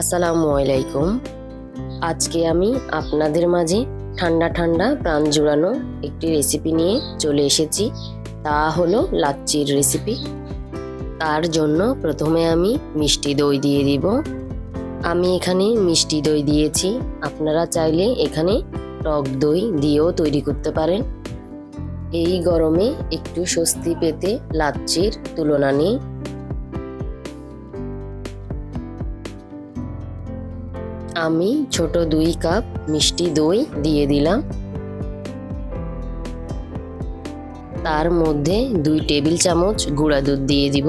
আসসালামু আলাইকুম। আজকে আমি আপনাদের মাঝে ঠান্ডা ঠান্ডা প্রাণ জুড়ানো একটি রেসিপি নিয়ে চলে এসেছি। তা হলো লাচ্চির রেসিপি তার জন্য প্রথমে আমি মিষ্টি দই দিয়ে দিব। আমি এখানে মিষ্টি দই দিয়েছি। আপনারা চাইলে এখানে টক দই দিয়েও তৈরি করতে পারেন। এই গরমে একটু স্বস্তি পেতে লাচ্চির তুলনা নেই আমি ছোট দুই কাপ মিষ্টি দই দিয়ে দিলাম। তার মধ্যে দুই টেবিল চামচ গুঁড়া দুধ দিয়ে দিব।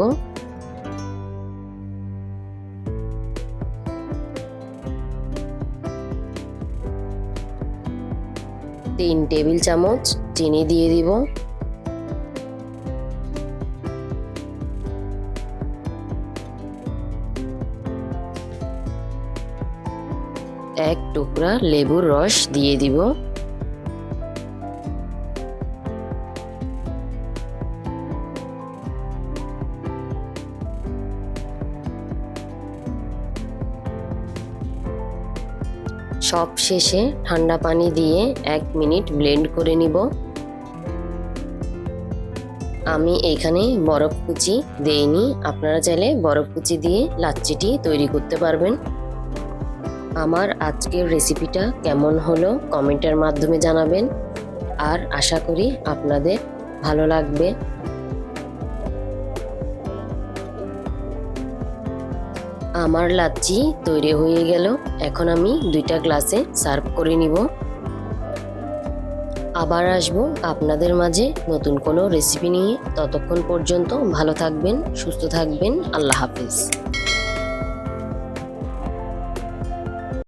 তিন টেবিল চামচ চিনি দিয়ে দিব। এক টুকরা লেবুর রস দিয়ে দিব। সব শেষে ঠান্ডা পানি দিয়ে এক মিনিট ব্লেন্ড করে নিব। আমি এখানে বরফ কুচি দেইনি। আপনারা চাইলে বরফ কুচি দিয়ে লাচ্চিটি তৈরি করতে পারবেন। আমার আজকের রেসিপিটা কেমন হলো কমেন্টের মাধ্যমে জানাবেন। আর আশা করি আপনাদের ভালো লাগবে। আমার লাচ্চি তৈরি হয়ে গেল। এখন আমি দুইটা গ্লাসে সার্ভ করে নিব। আবার আসব আপনাদের মাঝে নতুন কোনো রেসিপি নিয়ে। ততক্ষণ পর্যন্ত ভালো থাকবেন, সুস্থ থাকবেন। আল্লাহ হাফিজ।